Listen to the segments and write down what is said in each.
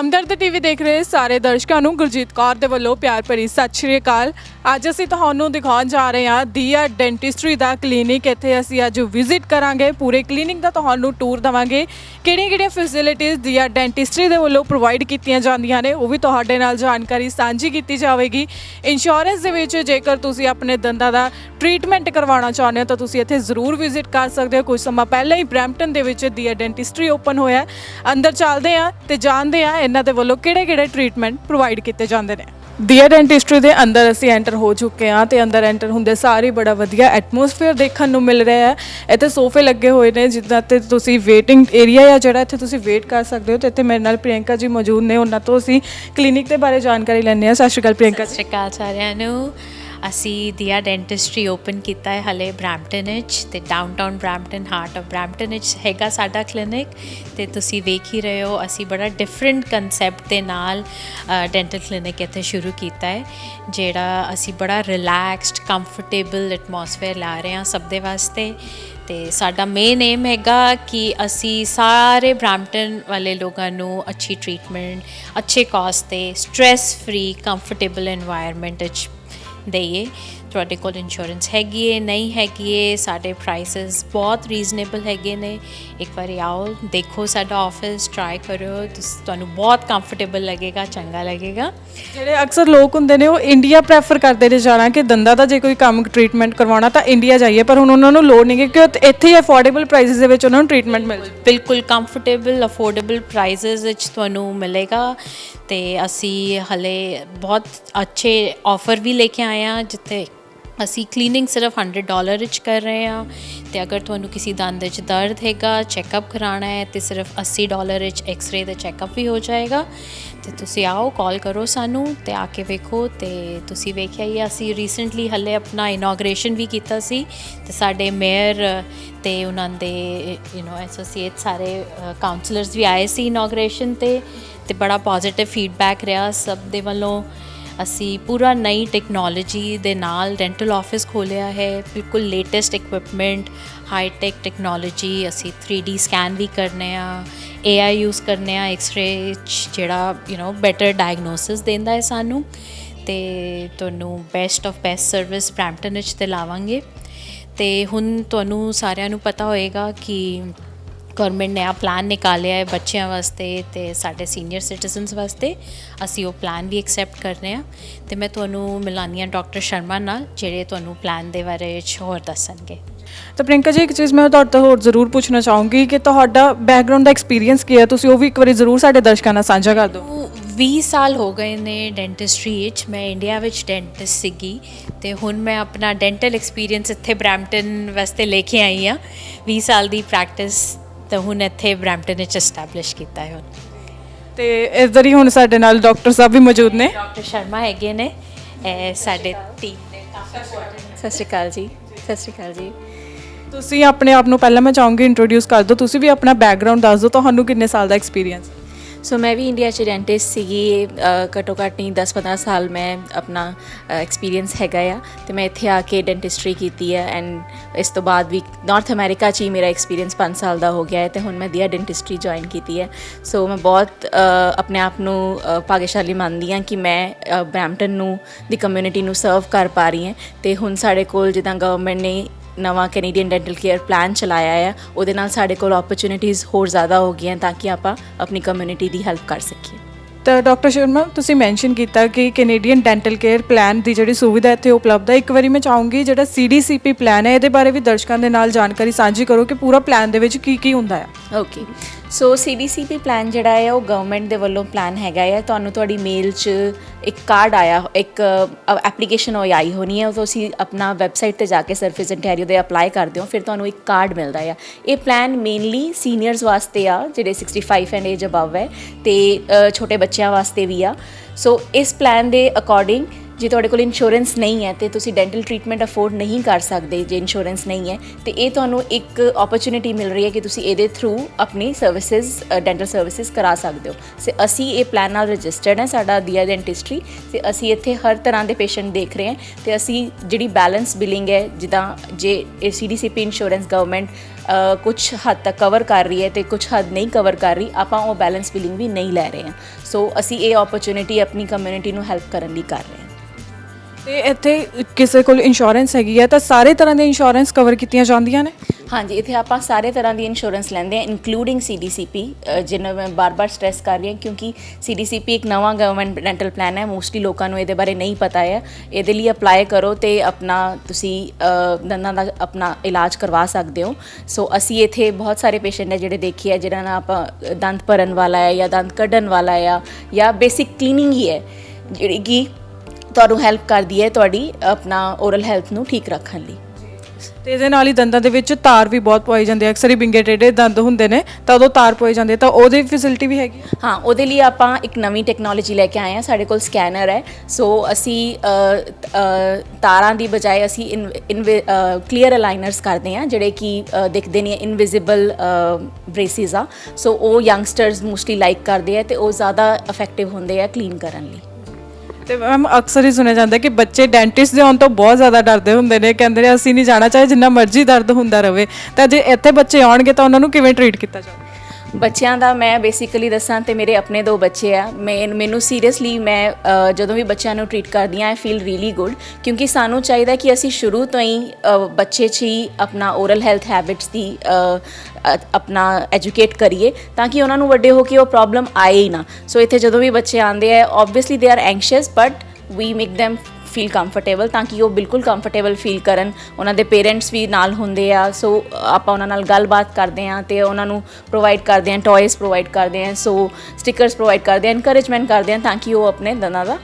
ਹਮਦਰਦ TV ਦੇਖ ਰਹੇ ਸਾਰੇ ਦਰਸ਼ਕਾਂ ਨੂੰ ਗੁਰਜੀਤ ਕੌਰ ਦੇ ਵੱਲੋਂ ਪਿਆਰ ਭਰੀ ਸਤਿ ਸ਼੍ਰੀ ਅਕਾਲ। ਅੱਜ ਅਸੀਂ ਤੁਹਾਨੂੰ ਦਿਖਾਉਣ ਜਾ ਰਹੇ ਹਾਂ ਦੀਆ ਡੈਂਟਿਸਟਰੀ ਦਾ ਕਲੀਨਿਕ ਇੱਥੇ ਅਸੀਂ ਅੱਜ ਵਿਜ਼ਿਟ ਕਰਾਂਗੇ। ਪੂਰੇ ਕਲੀਨਿਕ ਦਾ ਤੁਹਾਨੂੰ ਟੂਰ ਦਵਾਂਗੇ। ਕਿਹੜੀਆਂ-ਕਿਹੜੀਆਂ ਫੈਸਿਲਿਟੀਆਂ ਦੀਆ ਡੈਂਟਿਸਟਰੀ ਦੇ ਵੱਲੋਂ ਪ੍ਰੋਵਾਈਡ ਕੀਤੀਆਂ ਜਾਂਦੀਆਂ ਨੇ, ਉਹ ਵੀ ਤੁਹਾਡੇ ਨਾਲ ਜਾਣਕਾਰੀ ਸਾਂਝੀ ਕੀਤੀ ਜਾਵੇਗੀ। ਇੰਸ਼ੋਰੈਂਸ ਦੇ ਵਿੱਚ ਜੇਕਰ ਤੁਸੀਂ ਆਪਣੇ ਦੰਦਾਂ ਦਾ ਟ੍ਰੀਟਮੈਂਟ ਕਰਵਾਉਣਾ ਚਾਹੁੰਦੇ ਹੋ, ਤਾਂ ਤੁਸੀਂ ਇੱਥੇ ਜ਼ਰੂਰ ਵਿਜ਼ਿਟ ਕਰ ਸਕਦੇ ਹੋ। ਕੁਝ ਸਮਾਂ ਪਹਿਲਾਂ ਹੀ ਬ੍ਰੈਂਪਟਨ ਦੇ ਵਿੱਚ ਦੀਆ ਡੈਂਟਿਸਟਰੀ ਓਪਨ ਹੋਇਆ ਅੰਦਰ ਚੱਲਦੇ ਆ ਤੇ ਜਾਣਦੇ ਆ ਇਹਨਾਂ ਦੇ ਵੱਲੋਂ ਕਿਹੜੇ-ਕਿਹੜੇ ਟ੍ਰੀਟਮੈਂਟ ਪ੍ਰੋਵਾਈਡ ਕੀਤੇ ਜਾਂਦੇ ਨੇ? ਦੀਆ ਡੈਂਟਿਸਟਰੀ ਦੇ ਅੰਦਰ ਅਸੀਂ ਐਂਟਰ ਹੋ ਚੁੱਕੇ ਹਾਂ ਤੇ ਅੰਦਰ ਐਂਟਰ ਹੁੰਦੇ ਸਾਰੇ ਬੜਾ ਵਧੀਆ ਐਟਮੋਸਫੇਅਰ ਦੇਖਣ ਨੂੰ ਮਿਲ ਰਿਹਾ ਹੈ। ਇੱਥੇ ਸੋਫੇ ਲੱਗੇ ਹੋਏ ਨੇ ਜਿੱਦਾਂ ਤੇ ਤੁਸੀਂ ਵੇਟਿੰਗ ਏਰੀਆ ਆ ਜਿਹੜਾ ਇੱਥੇ ਤੁਸੀਂ ਵੇਟ ਕਰ ਸਕਦੇ ਹੋ ਤੇ ਇੱਥੇ ਮੇਰੇ ਨਾਲ ਪ੍ਰਿਯੰਕਾ ਜੀ ਮੌਜੂਦ ਨੇ। ਉਹਨਾਂ ਤੋਂ ਅਸੀਂ ਕਲੀਨਿਕ ਦੇ ਬਾਰੇ ਜਾਣਕਾਰੀ ਲੈਣੇ ਆ ਸਤਿ ਸ਼੍ਰੀ ਅਕਾਲ ਪ੍ਰਿਯੰਕਾ ਸਤਿ ਸ਼੍ਰੀ ਅਕਾਲ ਸਾਰਿਆਂ ਨੂੰ। ਅਸੀਂ ਦੀਆ ਡੈਂਟਿਸਟਰੀ ਓਪਨ ਕੀਤਾ ਹੈ ਹਲੇ ਬ੍ਰੈਂਪਟਨ ਵਿੱਚ ਤੇ downtown Brampton heart of Brampton ਵਿੱਚ ਹੈਗਾ ਸਾਡਾ ਕਲੀਨਿਕ ਤੇ ਤੁਸੀਂ ਵੇਖ ਹੀ ਰਹੇ ਹੋ, ਅਸੀਂ ਬੜਾ ਡਿਫਰੈਂਟ ਕਨਸੈਪਟ ਦੇ ਨਾਲ ਡੈਂਟਲ ਕਲੀਨਿਕ ਇੱਥੇ ਸ਼ੁਰੂ ਕੀਤਾ ਹੈ, ਜਿਹੜਾ ਅਸੀਂ ਬੜਾ ਰਿਲੈਕਸਡ ਕੰਫਰਟੇਬਲ ਐਟਮੋਸਫੇਅਰ ਲਾ ਰਹੇ ਹਾਂ ਸਭ ਦੇ ਵਾਸਤੇ ਤੇ ਸਾਡਾ ਮੇਨ ਏਮ ਹੈਗਾ ਕਿ ਅਸੀਂ ਸਾਰੇ ਬ੍ਰੈਂਪਟਨ ਵਾਲੇ ਲੋਕਾਂ ਨੂੰ ਅੱਛੀ ਟ੍ਰੀਟਮੈਂਟ ਅੱਛੇ ਕਾਸਟ ਤੇ ਸਟ्रेस ਫਰੀ ਕੰਫਰਟੇਬਲ এনवायरमेंट ਵਿੱਚ ਦਈਏ। ਤੁਹਾਡੇ ਕੋਲ ਇੰਸ਼ੋਰੈਂਸ ਹੈਗੀ ਹੈ ਨਹੀਂ ਹੈਗੀ ਹੈ ਸਾਡੇ ਪ੍ਰਾਈਸਸ ਬਹੁਤ ਰੀਜ਼ਨੇਬਲ ਹੈਗੇ ਨੇ। ਇੱਕ ਵਾਰੀ ਆਓ ਦੇਖੋ ਸਾਡਾ ਆਫਿਸ ਟਰਾਈ ਕਰੋ ਤੁਹਾਨੂੰ ਬਹੁਤ ਕੰਫਰਟੇਬਲ ਲੱਗੇਗਾ ਚੰਗਾ ਲੱਗੇਗਾ। ਜਿਹੜੇ ਅਕਸਰ ਲੋਕ ਹੁੰਦੇ ਨੇ ਉਹ ਇੰਡੀਆ ਪ੍ਰੈਫਰ ਕਰਦੇ ਨੇ ਜਾਣਾ ਕਿ ਦੰਦਾਂ ਦਾ ਜੇ ਕੋਈ ਕੰਮ ਟ੍ਰੀਟਮੈਂਟ ਕਰਵਾਉਣਾ ਤਾਂ ਇੰਡੀਆ ਜਾਈਏ ਪਰ ਹੁਣ ਉਹਨਾਂ ਨੂੰ ਲੋੜ ਨਹੀਂ ਕਿ ਕਿਉਂਕਿ ਇੱਥੇ ਹੀ ਅਫੋਰਡੇਬਲ ਪ੍ਰਾਈਸਿਸ ਦੇ ਵਿੱਚ ਉਹਨਾਂ ਨੂੰ ਟ੍ਰੀਟਮੈਂਟ ਮਿਲ ਬਿਲਕੁਲ ਕੰਫਰਟੇਬਲ ਅਫੋਰਡੇਬਲ ਪ੍ਰਾਈਸਸ ਵਿੱਚ ਤੁਹਾਨੂੰ ਮਿਲੇਗਾ। ਤੇ ਅਸੀਂ ਹਲੇ ਬਹੁਤ ਅੱਛੇ ਆਫਰ ਵੀ ਲੈ ਕੇ ਆਏ ਹਾਂ ਜਿੱਥੇ ਅਸੀਂ ਕਲੀਨਿੰਗ ਸਿਰਫ 100 ਡਾਲਰ ਵਿੱਚ ਕਰ ਰਹੇ ਹਾਂ। ਤੇ ਅਗਰ ਤੁਹਾਨੂੰ ਕਿਸੇ ਦੰਦ ਵਿੱਚ ਦਰਦ ਹੈਗਾ ਚੈੱਕਅਪ ਕਰਾਉਣਾ ਹੈ ਤੇ ਸਿਰਫ 80 ਡਾਲਰ ਵਿੱਚ ਐਕਸ-ਰੇ ਦਾ ਚੈੱਕਅਪ ਵੀ ਹੋ ਜਾਏਗਾ। ਤੇ ਤੁਸੀਂ ਆਓ ਕਾਲ ਕਰੋ ਸਾਨੂੰ ਤੇ ਆ ਕੇ ਵੇਖੋ। ਤੇ ਤੁਸੀਂ ਵੇਖਿਆ ਹੀ ਆ, ਅਸੀਂ ਰੀਸੈਂਟਲੀ ਹੱਲੇ ਆਪਣਾ ਇਨੋਗ੍ਰੇਸ਼ਨ ਵੀ ਕੀਤਾ ਸੀ। ਤੇ ਸਾਡੇ ਮੇਅਰ ਤੇ ਉਹਨਾਂ ਦੇ ਯੂ نو ਐਸੋਸੀਏਟ ਸਾਰੇ ਕਾਉਂਸਲਰਸ ਵੀ ਆਏ ਸੀ ਇਨੋਗ੍ਰੇਸ਼ਨ ਤੇ ਤੇ ਬੜਾ ਪੋਜ਼ਿਟਿਵ ਫੀਡਬੈਕ ਰਿਹਾ ਸਭ ਦੇ ਵੱਲੋਂ ਅਸੀਂ ਪੂਰਾ ਨਈ ਟੈਕਨੋਲੋਜੀ ਦੇ ਨਾਲ ਡੈਂਟਲ ਆਫਿਸ ਖੋਲਿਆ ਹੈ ਬਿਲਕੁਲ latest equipment high tech technology ਅਸੀਂ 3D ਸਕੈਨ ਵੀ ਕਰਨੇ ਆ AI ਯੂਜ਼ ਕਰਨੇ ਆ ਐਕਸ-ਰੇ ਜਿਹੜਾ ਯੂ نو ਬੈਟਰ ਡਾਇਗਨੋਸਿਸ ਦਿੰਦਾ ਹੈ ਸਾਨੂੰ ਤੇ ਤੁਹਾਨੂੰ best of best service Brampton ਵਿੱਚ ਤੇ ਲਾਵਾਂਗੇ ਤੇ ਹੁਣ ਤੁਹਾਨੂੰ ਸਾਰਿਆਂ ਨੂੰ ਪਤਾ ਹੋਏਗਾ ਕਿ ਗਵਰਨਮੈਂਟ ਨੇ ਆ ਪਲਾਨ ਨਿਕਾਲਿਆ ਹੈ ਬੱਚਿਆਂ ਵਾਸਤੇ ਤੇ ਸਾਡੇ ਸੀਨੀਅਰ ਸਿਟੀਜ਼ਨਸ ਵਾਸਤੇ। ਅਸੀਂ ਉਹ ਪਲਾਨ ਵੀ ਐਕਸੈਪਟ ਕਰ ਰਹੇ ਹਾਂ। ਤੇ ਮੈਂ ਤੁਹਾਨੂੰ ਮਿਲਾਨੀ ਹਾਂ ਡਾਕਟਰ ਸ਼ਰਮਾ ਨਾਲ, ਜਿਹੜੇ ਤੁਹਾਨੂੰ ਪਲਾਨ ਦੇ ਬਾਰੇ ਵਿੱਚ ਹੋਰ ਦੱਸਣਗੇ। ਤਾਂ ਪ੍ਰਿੰਕਾ ਜੀ, ਇੱਕ ਚੀਜ਼ ਮੈਂ ਤੁਹਾਡੇ ਤੋਂ ਹੋਰ ਜ਼ਰੂਰ ਪੁੱਛਣਾ ਚਾਹੂੰਗੀ ਕਿ ਤੁਹਾਡਾ ਬੈਕਗ੍ਰਾਉਂਡ ਦਾ ਐਕਸਪੀਰੀਅੰਸ ਕੀ ਹੈ? ਤੁਸੀਂ ਉਹ ਵੀ ਇੱਕ ਵਾਰੀ ਜ਼ਰੂਰ ਸਾਡੇ ਦਰਸ਼ਕਾਂ ਨਾਲ ਸਾਂਝਾ ਕਰ ਦਿਓ। 20 ਸਾਲ ਹੋ ਗਏ ਨੇ ਡੈਂਟਿਸਟਰੀ ਵਿੱਚ। ਮੈਂ ਇੰਡੀਆ ਵਿੱਚ ਡੈਂਟਿਸਟ ਸੀਗੀ ਤੇ ਹੁਣ ਮੈਂ ਆਪਣਾ ਡੈਂਟਲ ਐਕਸਪੀਰੀਅੰਸ ਇੱਥੇ ਬ੍ਰੈਂਪਟਨ ਵਾਸਤੇ ਲੈ ਕੇ ਆਈ ਹਾਂ। 20 ਸਾਲ ਦੀ ਪ੍ਰੈਕਟਿਸ ਤਾਂ ਹੁਣ ਇੱਥੇ ਬ੍ਰੈਂਪਟਨ ਵਿੱਚ ਐਸਟੈਬਲਿਸ਼ ਕੀਤਾ ਹੈ ਹੁਣ। ਤੇ ਇਧਰ ਹੀ ਹੁਣ ਸਾਡੇ ਨਾਲ ਡਾਕਟਰ ਸਾਹਿਬ ਵੀ ਮੌਜੂਦ ਨੇ। ਡਾਕਟਰ ਸ਼ਰਮਾ ਹੈਗੇ ਨੇ। ਸਾਡੇ ਟੀਮ ਦੇ ਸਤਿ ਸ਼੍ਰੀ ਅਕਾਲ ਜੀ। ਸਤਿ ਸ਼੍ਰੀ ਅਕਾਲ ਜੀ। ਤੁਸੀਂ ਆਪਣੇ ਆਪ ਨੂੰ ਪਹਿਲਾਂ ਮੈਂ ਚਾਹੂੰਗੀ ਇੰਟਰੋਡਿਊਸ ਕਰ ਦਿਓ। ਤੁਸੀਂ ਵੀ ਆਪਣਾ ਬੈਕਗ੍ਰਾਉਂਡ ਦੱਸ ਦਿਓ। ਤੁਹਾਨੂੰ ਕਿੰਨੇ ਸਾਲ ਦਾ ਐਕਸਪੀਰੀਅੰਸ ਸੋ ਮੈਂ ਵੀ ਇੰਡੀਆ ਚ ਡੈਂਟਿਸਟ ਸੀਗੀ ਅ, ਘੱਟੋ ਘੱਟ ਨਹੀਂ 10-15 ਸਾਲ ਮੈਂ ਆਪਣਾ ਐਕਸਪੀਰੀਅੰਸ ਹੈਗਾ ਆ ਤੇ ਮੈਂ ਇੱਥੇ ਆ ਕੇ ਡੈਂਟਿਸਟਰੀ ਕੀਤੀ ਹੈ ਐਂਡ ਇਸ ਤੋਂ ਬਾਅਦ ਵੀ ਨਾਰਥ ਅਮਰੀਕਾ ਚ ਹੀ ਮੇਰਾ ਐਕਸਪੀਰੀਅੰਸ 5 ਸਾਲ ਦਾ ਹੋ ਗਿਆ ਹੈ ਤੇ ਹੁਣ ਮੈਂ ਦੀਆ ਡੈਂਟਿਸਟਰੀ ਜੁਆਇਨ ਕੀਤੀ ਹੈ ਸੋ ਮੈਂ ਬਹੁਤ ਆਪਣੇ ਆਪ ਨੂੰ ਭਾਗਸ਼ਾਲੀ ਮੰਨਦੀ ਹਾਂ ਕਿ ਮੈਂ ਅ, ਬਰੈਂਪਟਨ ਨੂੰ ਦੀ ਕਮਿਊਨਿਟੀ ਨੂੰ ਸਰਵ ਕਰ ਪਾ ਰਹੀ ਹਾਂ ਤੇ ਹੁਣ ਸਾਡੇ ਕੋਲ ਜਿੱਦਾਂ ਗਵਰਨਮੈਂਟ ਨੇ ਨਵਾਂ ਕੈਨੇਡੀਅਨ ਡੈਂਟਲ ਕੇਅਰ ਪਲਾਨ ਚਲਾਇਆ ਹੈ। ਉਹਦੇ ਨਾਲ ਸਾਡੇ ਕੋਲ ਓਪਰਚ्युनिटीज ਹੋਰ ਜ਼ਿਆਦਾ ਹੋ ਗਈਆਂ ਤਾਂ ਕਿ ਆਪਾਂ ਆਪਣੀ ਕਮਿਊਨਿਟੀ ਦੀ ਹੈਲਪ ਕਰ ਸਕੀਏ। ਤਾਂ ਡਾਕਟਰ ਸ਼ਰਮਾ ਤੁਸੀਂ ਮੈਂਸ਼ਨ ਕੀਤਾ ਕਿ ਕੈਨੇਡੀਅਨ ਡੈਂਟਲ ਕੇਅਰ ਪਲਾਨ ਦੀ ਜਿਹੜੀ ਸੁਵਿਧਾ ਇੱਥੇ ਉਪਲਬਧ ਹੈ। ਇੱਕ ਵਾਰੀ ਮੈਂ ਚਾਹੂੰਗੀ ਜਿਹੜਾ ਸੀਡੀਸੀਪੀ ਪਲਾਨ ਹੈ ਇਹਦੇ ਬਾਰੇ ਵੀ ਦਰਸ਼ਕਾਂ ਦੇ ਨਾਲ ਜਾਣਕਾਰੀ ਸਾਂਝੀ ਕਰੋ ਕਿ ਪੂਰਾ ਪਲਾਨ ਦੇ ਵਿੱਚ ਕੀ ਕੀ ਹੁੰਦਾ ਹੈ ਓਕੇ ਸੋ ਸੀਡੀਸੀਪੀ ਪਲਾਨ ਜਿਹੜਾ ਹੈ, ਉਹ ਗਵਰਨਮੈਂਟ ਦੇ ਵੱਲੋਂ ਪਲਾਨ ਹੈਗਾ ਹੈ। ਤੁਹਾਨੂੰ ਤੁਹਾਡੀ ਮੇਲ 'ਚ ਇੱਕ ਕਾਰਡ ਆਇਆ, ਇੱਕ ਐਪਲੀਕੇਸ਼ਨ ਹੋਈ ਆਈ ਹੋਣੀ ਹੈ। ਉਹ ਤੁਸੀਂ ਆਪਣਾ ਵੈਬਸਾਈਟ ਤੇ ਜਾ ਕੇ ਸਰਫੇਸ ਇੰਟੈਰੀਓ ਦੇ ਅਪਲਾਈ ਕਰਦੇ ਹੋ, ਫਿਰ ਤੁਹਾਨੂੰ ਇੱਕ ਕਾਰਡ ਮਿਲਦਾ ਹੈ ਇਹ ਪਲਾਨ ਮੇਨਲੀ ਸੀਨੀਅਰਸ ਵਾਸਤੇ ਆ, ਜਿਹੜੇ 65 ਐਂਡ ਏਜ ਅਬਵ ਹੈ ਤੇ ਛੋਟੇ ਬੱਚਿਆਂ ਵਾਸਤੇ ਵੀ ਆ। ਸੋ ਇਸ ਪਲਾਨ ਦੇ ਅਕੋਰਡਿੰਗ ਜੇ ਤੁਹਾਡੇ ਕੋਲ ਇੰਸ਼ੋਰੈਂਸ ਨਹੀਂ ਹੈ ਤੇ ਤੁਸੀਂ ਡੈਂਟਲ ਟ੍ਰੀਟਮੈਂਟ ਅਫੋਰਡ ਨਹੀਂ ਕਰ ਸਕਦੇ, ਜੇ ਇੰਸ਼ੋਰੈਂਸ ਨਹੀਂ ਹੈ, ਤੇ ਇਹ ਤੁਹਾਨੂੰ ਇੱਕ ਓਪਰਚ्युनिटी ਮਿਲ ਰਹੀ ਹੈ ਕਿ ਤੁਸੀਂ ਇਹਦੇ ਥਰੂ ਆਪਣੀ ਸਰਵਿਸਿਜ਼ ਡੈਂਟਲ ਸਰਵਿਸਿਜ਼ ਕਰਾ ਸਕਦੇ ਹੋ। ਸੇ ਅਸੀਂ ਇਹ ਪਲਾਨ ਨਾਲ ਰਜਿਸਟਰਡ ਹੈ ਸਾਡਾ ਦਿਆ ਡੈਂਟਿਸਟਰੀ ਤੇ ਅਸੀਂ ਇੱਥੇ ਹਰ ਤਰ੍ਹਾਂ ਦੇ ਪੇਸ਼ੈਂਟ ਦੇਖ ਰਹੇ ਹਾਂ, ਤੇ ਅਸੀਂ ਜਿਹੜੀ ਬੈਲੈਂਸ ਬਿਲਿੰਗ ਹੈ, ਜਿੱਦਾਂ ਜੇ ਸੀਡੀਸੀਪੀ ਇੰਸ਼ੋਰੈਂਸ ਗਵਰਨਮੈਂਟ ਕੁਝ ਹੱਦ ਤੱਕ ਕਵਰ ਕਰ ਰਹੀ ਹੈ ਤੇ ਕੁਝ ਹੱਦ ਨਹੀਂ ਕਵਰ ਕਰ ਰਹੀ, ਆਪਾਂ ਉਹ ਬੈਲੈਂਸ ਬਿਲਿੰਗ ਵੀ ਨਹੀਂ ਲੈ ਰਹੇ ਹਾਂ। ਸੋ ਅਸੀਂ ਇਹ ਓਪਰਚ्युनिटी ਆਪਣੀ ਕਮਿਊਨਿਟੀ ਨੂੰ ਹੈਲਪ ਕਰਨ ਲਈ ਕਰ ਰਹੇ ਹਾਂ। ਤੇ ਇੱਥੇ ਕਿਸੇ ਕੋਲ ਇੰਸ਼ੋਰੈਂਸ ਹੈਗੀ ਹੈ ਤਾਂ ਸਾਰੇ ਤਰ੍ਹਾਂ ਦੇ ਇੰਸ਼ੋਰੈਂਸ ਕਵਰ ਕੀਤੀਆਂ ਜਾਂਦੀਆਂ ਨੇ? ਹਾਂਜੀ, ਇੱਥੇ ਆਪਾਂ ਸਾਰੇ ਤਰ੍ਹਾਂ ਦੀ ਇੰਸ਼ੋਰੈਂਸ ਲੈਂਦੇ ਹਾਂ ਇਨਕਲੂਡਿੰਗ ਸੀਡੀਸੀਪੀ ਜਿਹਨੂੰ ਮੈਂ ਬਾਰ-ਬਾਰ ਸਟ੍ਰੈਸ ਕਰ ਰਹੀ ਹਾਂ, ਕਿਉਂਕਿ ਸੀਡੀਸੀਪੀ ਇੱਕ ਨਵਾਂ ਗਵਰਨਮੈਂਟ ਡੈਂਟਲ ਪਲਾਨ ਹੈ ਮੋਸਟਲੀ ਲੋਕਾਂ ਨੂੰ ਇਹਦੇ ਬਾਰੇ ਨਹੀਂ ਪਤਾ ਹੈ। ਇਹਦੇ ਲਈ ਅਪਲਾਈ ਕਰੋ ਤੇ ਆਪਣਾ ਤੁਸੀਂ ਦੰਦਾਂ ਦਾ ਆਪਣਾ ਇਲਾਜ ਕਰਵਾ ਸਕਦੇ ਹੋ। ਸੋ ਅਸੀਂ ਇੱਥੇ ਬਹੁਤ ਸਾਰੇ ਪੇਸ਼ੈਂਟ ਹੈ ਜਿਹੜੇ ਦੇਖੇ ਹੈ ਜਿਹਨਾਂ ਨਾਲ ਆਪਾਂ ਦੰਦ ਭਰਨ ਵਾਲਾ ਹੈ ਜਾਂ ਦੰਦ ਕੱਢਣ ਵਾਲਾ ਹੈ ਜਾਂ ਬੇਸਿਕ ਕਲੀਨਿੰਗ ਹੀ ਹੈ, ਜਿਹੜੀ ਕਿ ਤੁਹਾਨੂੰ ਹੈਲਪ ਕਰਦੀ ਹੈ ਤੁਹਾਡੀ ਆਪਣਾ ਓਰਲ ਹੈਲਥ ਨੂੰ ਠੀਕ ਰੱਖਣ ਲਈ। ਤੇ ਇਹਦੇ ਨਾਲ ਹੀ ਦੰਦਾਂ ਦੇ ਵਿੱਚ ਤਾਰ ਵੀ ਬਹੁਤ ਪਵਾਈ ਜਾਂਦੀ ਹੈ ਅਕਸਰ ਹੀ ਬਿੰਗੇ ਟੇਢੇ ਦੰਦ ਹੁੰਦੇ ਨੇ ਤਾਂ ਉਦੋਂ ਤਾਰ ਪਵਾਈ ਜਾਂਦੀ ਤਾਂ ਉਹਦੀ ਫੈਸਿਲਿਟੀ ਵੀ ਹੈਗੀ ਹੈ ਉਹਦੇ ਲਈ ਆਪਾਂ ਇੱਕ ਨਵੀਂ ਟੈਕਨੋਲੋਜੀ ਲੈ ਕੇ ਆਏ ਹਾਂ ਸਾਡੇ ਕੋਲ ਸਕੈਨਰ ਹੈ। ਸੋ ਅਸੀਂ ਤਾਰਾਂ ਦੀ ਬਜਾਏ ਅਸੀਂ ਕਲੀਅਰ ਅਲਾਈਨਰਸ ਕਰਦੇ ਹਾਂ ਜਿਹੜੇ ਕਿ ਦਿਖਦੇ ਨਹੀਂ ਇਨਵਿਜ਼ੀਬਲ ਬ੍ਰੇਸਿਸ ਆ। ਸੋ ਉਹ ਯੰਗਸਟਰਸ ਮੋਸਟਲੀ ਲਾਈਕ ਕਰਦੇ ਆ ਤੇ ਉਹ ਜ਼ਿਆਦਾ ਇਫੈਕਟਿਵ ਹੁੰਦੇ ਆ ਕਲੀਨ ਕਰਨ ਲਈ। ਤੇ ਮੈਮ, ਅਕਸਰ ਹੀ ਸੁਣਿਆ ਜਾਂਦਾ ਕਿ ਬੱਚੇ ਡੈਂਟਿਸਟ ਦੇ ਆਉਣ ਤੋਂ ਬਹੁਤ ਜ਼ਿਆਦਾ ਡਰਦੇ ਹੁੰਦੇ ਨੇ, ਕਹਿੰਦੇ ਨੇ, ਅਸੀਂ ਨਹੀਂ ਜਾਣਾ, ਚਾਹੇ ਜਿੰਨਾ ਮਰਜ਼ੀ ਦਰਦ ਹੁੰਦਾ ਰਹੇ ਤਾਂ ਜੇ ਇੱਥੇ ਬੱਚੇ ਆਉਣਗੇ ਤਾਂ ਉਹਨਾਂ ਨੂੰ ਕਿਵੇਂ ਟ੍ਰੀਟ ਕੀਤਾ ਜਾਵੇ? ਬੱਚਿਆਂ ਦਾ ਮੈਂ ਬੇਸਿਕਲੀ ਦੱਸਾਂ ਤੇ ਮੇਰੇ ਆਪਣੇ ਦੋ ਬੱਚੇ ਆ। ਮੈਂ ਮੈਨੂੰ ਸੀਰੀਅਸਲੀ ਮੈਂ ਅ, ਜਦੋਂ ਵੀ ਬੱਚਿਆਂ ਨੂੰ ਟ੍ਰੀਟ ਕਰਦੀ ਆ ਆਈ ਫੀਲ ਰੀਲੀ ਗੁੱਡ ਕਿਉਂਕਿ ਸਾਨੂੰ ਚਾਹੀਦਾ ਕਿ ਅਸੀਂ ਸ਼ੁਰੂ ਤੋਂ ਹੀ ਅ, ਬੱਚੇ 'ਚ ਹੀ ਆਪਣਾ ਓਰਲ ਹੈਲਥ ਹੈਬਿਟਸ ਦੀ ਅ, ਅ, ਆਪਣਾ ਐਜੂਕੇਟ ਕਰੀਏ ਤਾਂ ਕਿ ਉਹਨਾਂ ਨੂੰ ਵੱਡੇ ਹੋ ਕੇ ਉਹ ਪ੍ਰੋਬਲਮ ਆਏ ਹੀ ਨਾ। ਸੋ ਇੱਥੇ ਜਦੋਂ ਵੀ ਬੱਚੇ ਆਉਂਦੇ ਆ obviously they are anxious but we make them feel comfortable ਤਾਂ ਕਿ ਉਹ ਬਿਲਕੁਲ ਕੰਫਰਟੇਬਲ ਫੀਲ ਕਰਨ। ਉਹਨਾਂ ਦੇ ਪੇਰੈਂਟਸ ਵੀ ਨਾਲ ਹੁੰਦੇ ਆ ਸੋ ਆਪਾਂ ਉਹਨਾਂ ਨਾਲ ਗੱਲਬਾਤ ਕਰਦੇ ਆ ਤੇ ਉਹਨਾਂ ਨੂੰ ਪ੍ਰੋਵਾਈਡ ਕਰਦੇ ਆ ਟੌਇਜ਼ ਪ੍ਰੋਵਾਈਡ ਕਰਦੇ ਆ ਸੋ ਸਟickers ਪ੍ਰੋਵਾਈਡ ਕਰਦੇ ਆ ਇਨਕਰੇਜਮੈਂਟ ਕਰਦੇ ਆ ਤਾਂ ਕਿ ਉਹ ਆਪਣੇ ਦੰਦਾਂ ਦਾ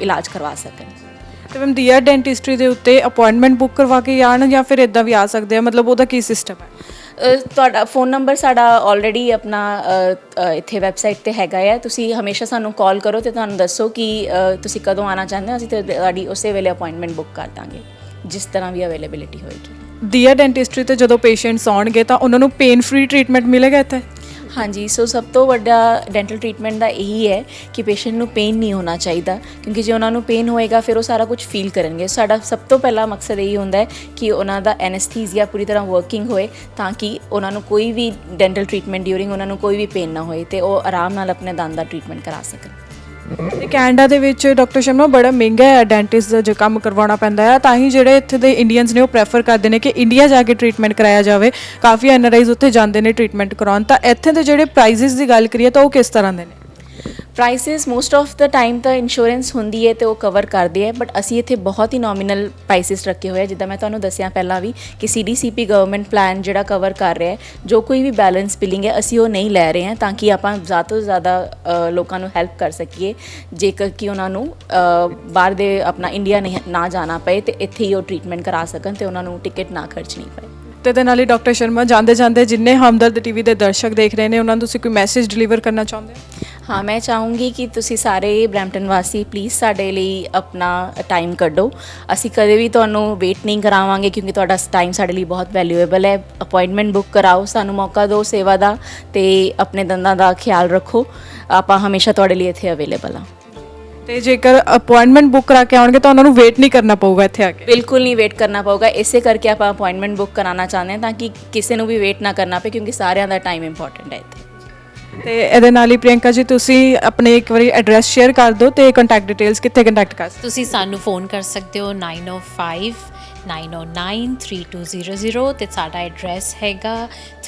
ਇਲਾਜ ਕਰਵਾ ਸਕਣ। ਤੇ ਮੈਮ ਦੀਆ ਡੈਂਟਿਸਟਰੀ ਦੇ ਉੱਤੇ ਅਪਾਇੰਟਮੈਂਟ ਬੁੱਕ ਕਰਵਾ ਕੇ ਜਾਣ ਜਾਂ ਫਿਰ ਇਦਾਂ ਵੀ ਆ ਸਕਦੇ ਆ? ਮਤਲਬ ਉਹਦਾ ਕੀ ਸਿਸਟਮ ਹੈ? ਤੁਹਾਡਾ ਫੋਨ ਨੰਬਰ ਸਾਡਾ ਆਲਰੇਡੀ ਆਪਣਾ ਇੱਥੇ ਵੈਬਸਾਈਟ ਤੇ ਹੈਗਾ ਹੈ ਤੁਸੀਂ ਹਮੇਸ਼ਾ ਸਾਨੂੰ ਕਾਲ ਕਰੋ ਤੇ ਤੁਹਾਨੂੰ ਦੱਸੋ ਕਿ ਤੁਸੀਂ ਕਦੋਂ ਆਉਣਾ ਚਾਹੁੰਦੇ ਹੋ। ਅਸੀਂ ਤੇ ਤੁਹਾਡੀ ਉਸੇ ਵੇਲੇ ਅਪਾਇੰਟਮੈਂਟ ਬੁੱਕ ਕਰ ਦਾਂਗੇ, ਜਿਸ ਤਰ੍ਹਾਂ ਵੀ ਅਵੇਲੇਬਿਲਿਟੀ ਹੋਏਗੀ। ਦੀਆ ਡੈਂਟਿਸਟਰੀ ਤੇ ਜਦੋਂ ਪੇਸ਼ੈਂਟਸ ਆਉਣਗੇ ਤਾਂ ਉਹਨਾਂ ਨੂੰ ਪੇਨ ਫ੍ਰੀ ਟ੍ਰੀਟਮੈਂਟ ਮਿਲੇਗਾ ਇੱਥੇ? ਹਾਂਜੀ ਸੋ ਸਭ ਤੋਂ ਵੱਡਾ ਡੈਂਟਲ ਟ੍ਰੀਟਮੈਂਟ ਦਾ ਇਹੀ ਹੈ ਕਿ ਪੇਸ਼ੈਂਟ ਨੂੰ ਪੇਨ ਨਹੀਂ ਹੋਣਾ ਚਾਹੀਦਾ, ਕਿਉਂਕਿ ਜੇ ਉਹਨਾਂ ਨੂੰ ਪੇਨ ਹੋਏਗਾ, ਫਿਰ ਉਹ ਸਾਰਾ ਕੁਝ ਫੀਲ ਕਰਨਗੇ। ਸਾਡਾ ਸਭ ਤੋਂ ਪਹਿਲਾ ਮਕਸਦ ਇਹੀ ਹੁੰਦਾ ਹੈ ਕਿ ਉਹਨਾਂ ਦਾ ਐਨਸਥੀਸੀਆ ਪੂਰੀ ਤਰ੍ਹਾਂ ਵਰਕਿੰਗ ਹੋਏ, ਤਾਂ ਕਿ ਉਹਨਾਂ ਨੂੰ ਕੋਈ ਵੀ ਡੈਂਟਲ ਟ੍ਰੀਟਮੈਂਟ ਡਿਊਰਿੰਗ ਉਹਨਾਂ ਨੂੰ ਕੋਈ ਵੀ ਪੇਨ ਨਾ ਹੋਏ ਤੇ ਉਹ ਆਰਾਮ ਨਾਲ ਆਪਣੇ ਦੰਦ ਦਾ ਟ੍ਰੀਟਮੈਂਟ ਕਰਾ ਸਕਣ। ਤੇ ਕੈਨੇਡਾ ਦੇ ਵਿੱਚ ਡਾਕਟਰ ਸ਼ਰਮਾ, ਬੜਾ ਮਹਿੰਗਾ ਹੈ ਡੈਂਟਿਸਟ ਦਾ ਜੋ ਕੰਮ ਕਰਵਾਉਣਾ ਪੈਂਦਾ ਹੈ, ਤਾਂ ਹੀ ਜਿਹੜੇ ਇੱਥੇ ਦੇ ਇੰਡੀਅਨਸ ਨੇ ਉਹ ਪ੍ਰੈਫਰ ਕਰਦੇ ਨੇ ਕਿ ਇੰਡੀਆ ਜਾ ਕੇ ਟ੍ਰੀਟਮੈਂਟ ਕਰਾਇਆ ਜਾਵੇ। ਕਾਫੀ ਐਨਆਰਆਈਜ਼ ਉੱਥੇ ਜਾਂਦੇ ਨੇ ਟ੍ਰੀਟਮੈਂਟ ਕਰਾਉਣ। ਤਾਂ ਇੱਥੇ ਦੇ ਜਿਹੜੇ ਪ੍ਰਾਈਸਿਸ ਦੀ ਗੱਲ ਕਰੀਏ ਤਾਂ ਉਹ ਕਿਸ ਤਰ੍ਹਾਂ ਦੇ ਨੇ? Prices most of the time ਤਾਂ ਇੰਸ਼ੋਰੈਂਸ ਹੁੰਦੀ ਹੈ ਤੇ ਉਹ ਕਵਰ ਕਰਦੇ ਹੈ ਬਟ ਅਸੀਂ ਇੱਥੇ ਬਹੁਤ ਹੀ ਨੋਮੀਨਲ ਪ੍ਰਾਈਸਿਸ ਰੱਖੇ ਹੋਏ ਆ। ਜਿੱਦਾਂ ਮੈਂ ਤੁਹਾਨੂੰ ਦੱਸਿਆ ਪਹਿਲਾਂ ਵੀ ਕਿ ਸੀਡੀਸੀਪੀ ਗਵਰਨਮੈਂਟ ਪਲਾਨ ਜਿਹੜਾ ਕਵਰ ਕਰ ਰਿਹਾ ਹੈ, ਜੋ ਕੋਈ ਵੀ ਬੈਲੈਂਸ ਬਿਲਿੰਗ ਹੈ, ਅਸੀਂ ਉਹ ਨਹੀਂ ਲੈ ਰਹੇ ਹਾਂ ਤਾਂ ਕਿ ਆਪਾਂ ਜ਼ਿਆਦਾ ਤੋਂ ਜ਼ਿਆਦਾ ਲੋਕਾਂ ਨੂੰ ਹੈਲਪ ਕਰ ਸਕੀਏ, ਜੇਕਰ ਕਿ ਉਹਨਾਂ ਨੂੰ ਬਾਹਰ ਦੇ ਆਪਣਾ ਇੰਡੀਆ ਨਹੀਂ, ਨਾ ਜਾਣਾ ਪਏ ਤੇ ਇੱਥੇ ਹੀ ਉਹ ਟ੍ਰੀਟਮੈਂਟ ਕਰਾ ਸਕਣ ਤੇ ਉਹਨਾਂ ਨੂੰ ਟਿਕਟ ਨਾ ਖਰਚਣੀ ਪਏ। ਤੇ ਦੇ ਨਾਲ ਹੀ ਡਾਕਟਰ ਸ਼ਰਮਾ ਜਾਂਦੇ ਜਾਂਦੇ ਜਿੰਨੇ ਹਮਦਰਦ ਟੀਵੀ ਦੇ ਦਰਸ਼ਕ ਦੇਖ ਰਹੇ ਨੇ, ਉਹਨਾਂ ਨੂੰ ਤੁਸੀਂ ਕੋਈ ਮੈਸੇਜ ਡਿਲੀਵਰ ਕਰਨਾ ਚਾਹੁੰਦੇ ਹੋ? ਹਾਂ ਮੈਂ ਚਾਹੂੰਗੀ ਕਿ ਤੁਸੀਂ ਸਾਰੇ ਬ੍ਰੈਂਪਟਨ ਵਾਸੀ ਪਲੀਜ਼ ਸਾਡੇ ਲਈ ਆਪਣਾ ਟਾਈਮ ਕੱਢੋ। ਅਸੀਂ ਕਦੇ ਵੀ ਤੁਹਾਨੂੰ ਵੇਟ ਨਹੀਂ ਕਰਾਵਾਂਗੇ ਕਿਉਂਕਿ ਤੁਹਾਡਾ ਟਾਈਮ ਸਾਡੇ ਲਈ ਬਹੁਤ ਵੈਲਿਊਏਬਲ ਹੈ। ਅਪਾਇੰਟਮੈਂਟ ਬੁੱਕ ਕਰਾਓ ਸਾਨੂੰ ਮੌਕਾ ਦਿਓ ਸੇਵਾ ਦਾ ਤੇ ਆਪਣੇ ਦੰਦਾਂ ਦਾ ਖਿਆਲ ਰੱਖੋ। ਆਪਾਂ ਹਮੇਸ਼ਾ ਤੁਹਾਡੇ ਲਈ ਇੱਥੇ ਅਵੇਲੇਬਲ ਹਾਂ। ਤੇ ਜੇਕਰ ਅਪਾਇੰਟਮੈਂਟ ਬੁੱਕ ਕਰਾ ਕੇ ਆਉਣਗੇ ਤਾਂ ਉਹਨਾਂ ਨੂੰ ਵੇਟ ਨਹੀਂ ਕਰਨਾ ਪਊਗਾ ਇੱਥੇ ਆ ਕੇ। ਬਿਲਕੁਲ ਨਹੀਂ ਵੇਟ ਕਰਨਾ ਪਊਗਾ। ਇਸੇ ਕਰਕੇ ਆਪਾਂ ਅਪਾਇੰਟਮੈਂਟ ਬੁੱਕ ਕਰਾਉਣਾ ਚਾਹੁੰਦੇ ਹਾਂ ਤਾਂ ਕਿ ਕਿਸੇ ਨੂੰ ਵੀ ਵੇਟ ਨਾ ਕਰਨਾ ਪਏ ਕਿਉਂਕਿ ਸਾਰਿਆਂ ਦਾ ਟਾਈਮ ਇੰਪੋਰਟੈਂਟ ਹੈ ਇੱਥੇ। ਤੇ ਇਹਦੇ ਨਾਲ ਹੀ ਪ੍ਰਿਯੰਕਾ ਜੀ, ਤੁਸੀਂ ਆਪਣੇ ਇੱਕ ਵਾਰੀ ਐਡਰੈਸ ਸ਼ੇਅਰ ਕਰ ਦਿਓ ਤੇ ਕੰਟੈਕਟ ਡਿਟੇਲਸ ਕਿੱਥੇ ਕੰਟੈਕਟ ਕਰ ਸਕਦੇ ਤੁਸੀਂ ਸਾਨੂੰ ਫੋਨ ਕਰ ਸਕਦੇ ਹੋ 905 909 3200 ਤੇ ਸਾਡਾ ਐਡਰੈਸ ਹੈਗਾ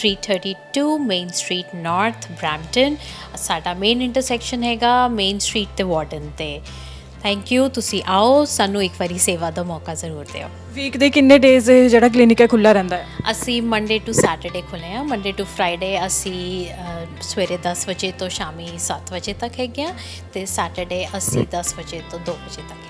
332 ਮੇਨ ਸਟਰੀਟ ਨਾਰਥ ਬ੍ਰੈਂਪਟਨ ਸਾਡਾ ਮੇਨ ਇੰਟਰਸੈਕਸ਼ਨ ਹੈਗਾ ਮੇਨ ਸਟਰੀਟ ਤੇ ਵਾਰਡਨ ਤੇ। ਥੈਂਕ ਯੂ ਤੁਸੀਂ ਆਓ ਸਾਨੂੰ ਇੱਕ ਵਾਰੀ ਸੇਵਾ ਦਾ ਮੌਕਾ ਜ਼ਰੂਰ ਦਿਓ। ਵੀਕ ਦੇ ਕਿੰਨੇ ਡੇਜ਼ ਜਿਹੜਾ ਕਲੀਨਿਕ ਹੈ ਖੁੱਲਾ ਰਹਿੰਦਾ ਹੈ? ਅਸੀਂ ਮੰਡੇ ਟੂ ਸੈਟਰਡੇ ਖੁੱਲੇ ਆ ਮੰਡੇ ਟੂ ਫਰਾਈਡੇ ਅਸੀਂ ਅ, ਸਵੇਰੇ 10 ਵਜੇ ਤੋਂ ਸ਼ਾਮੀ 7 ਵਜੇ ਤੱਕ ਹੈਗੇ ਆ ਤੇ ਸੈਟਰਡੇ ਅਸੀਂ 10 ਵਜੇ ਤੋਂ 2 ਵਜੇ ਤੱਕ ਹੈਗੇ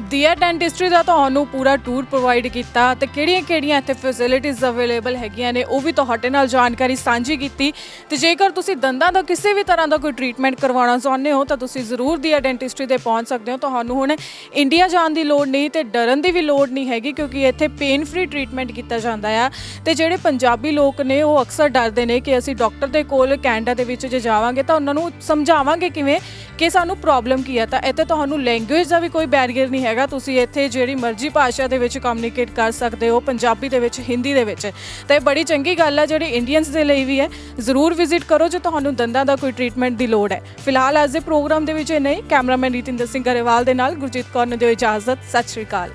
ਦੀਆ ਡੈਂਟਿਸਟਰੀ ਦਾ ਤੁਹਾਨੂੰ ਪੂਰਾ ਟੂਰ ਪ੍ਰੋਵਾਈਡ ਕੀਤਾ ਤੇ ਕਿਹੜੀਆਂ-ਕਿਹੜੀਆਂ ਇੱਥੇ ਫੈਸਿਲਿਟੀਆਂ ਅਵੇਲੇਬਲ ਹੈਗੀਆਂ ਨੇ, ਉਹ ਵੀ ਤੁਹਾਡੇ ਨਾਲ ਜਾਣਕਾਰੀ ਸਾਂਝੀ ਕੀਤੀ। ਤੇ ਜੇਕਰ ਤੁਸੀਂ ਦੰਦਾਂ ਦਾ ਕਿਸੇ ਵੀ ਤਰ੍ਹਾਂ ਦਾ ਕੋਈ ਟ੍ਰੀਟਮੈਂਟ ਕਰਵਾਉਣਾ ਚਾਹੁੰਦੇ ਹੋ, ਤਾਂ ਤੁਸੀਂ ਜ਼ਰੂਰ ਦੀਆ ਡੈਂਟਿਸਟਰੀ ਤੇ ਪਹੁੰਚ ਸਕਦੇ ਹੋ। ਤੁਹਾਨੂੰ ਹੁਣ ਇੰਡੀਆ ਜਾਣ ਦੀ ਲੋੜ ਨਹੀਂ ਤੇ ਡਰਨ ਦੀ ਵੀ ਲੋੜ ਨਹੀਂ ਹੈਗੀ, ਕਿਉਂਕਿ ਇੱਥੇ ਪੇਨ ਫ੍ਰੀ ਟ੍ਰੀਟਮੈਂਟ ਕੀਤਾ ਜਾਂਦਾ ਆ। ਤੇ ਜਿਹੜੇ ਪੰਜਾਬੀ ਲੋਕ ਨੇ, ਉਹ ਅਕਸਰ ਡਰਦੇ ਨੇ ਕਿ ਅਸੀਂ ਡਾਕਟਰ ਦੇ ਕੋਲ ਕੈਨੇਡਾ ਦੇ ਵਿੱਚ ਜੇ ਜਾਵਾਂਗੇ, ਤਾਂ ਉਹਨਾਂ ਨੂੰ ਸਮਝਾਵਾਂਗੇ ਕਿਵੇਂ ਕਿ ਸਾਨੂੰ ਪ੍ਰੋਬਲਮ ਕੀ ਹੈ ਤਾਂ ਇੱਥੇ ਤੁਹਾਨੂੰ ਲੈਂਗੁਏਜ ਦਾ ਵੀ ਕੋਈ ਬੈਰੀਅਰ ਨਹੀਂ ਹੈਗਾ। ਤੁਸੀਂ ਇੱਥੇ ਜਿਹੜੀ ਮਰਜ਼ੀ ਭਾਸ਼ਾ ਦੇ ਵਿੱਚ ਕਮਿਊਨੀਕੇਟ ਕਰ ਸਕਦੇ ਹੋ, ਪੰਜਾਬੀ ਦੇ ਵਿੱਚ, ਹਿੰਦੀ ਦੇ ਵਿੱਚ। ਤਾਂ ਇਹ ਬੜੀ ਚੰਗੀ ਗੱਲ ਹੈ ਜਿਹੜੀ ਇੰਡੀਅਨਸ ਦੇ ਲਈ ਵੀ ਹੈ। ਜ਼ਰੂਰ ਵਿਜ਼ਿਟ ਕਰੋ ਜੇ ਤੁਹਾਨੂੰ ਦੰਦਾਂ ਦਾ ਕੋਈ ਟ੍ਰੀਟਮੈਂਟ ਦੀ ਲੋੜ ਹੈ। ਫਿਲਹਾਲ ਅੱਜ ਦੇ ਪ੍ਰੋਗਰਾਮ ਦੇ ਵਿੱਚ ਇਹ ਨਹੀਂ ਕੈਮਰਾਮੈਨ ਰੀਤਿੰਦਰ ਸਿੰਘ ਗਰੇਵਾਲ ਦੇ ਨਾਲ ਗੁਰਜੀਤ ਕੌਰ ਨੂੰ ਦਿਓ ਇਜਾਜ਼ਤ। ਸਤਿ ਸ਼੍ਰੀ ਅਕਾਲ।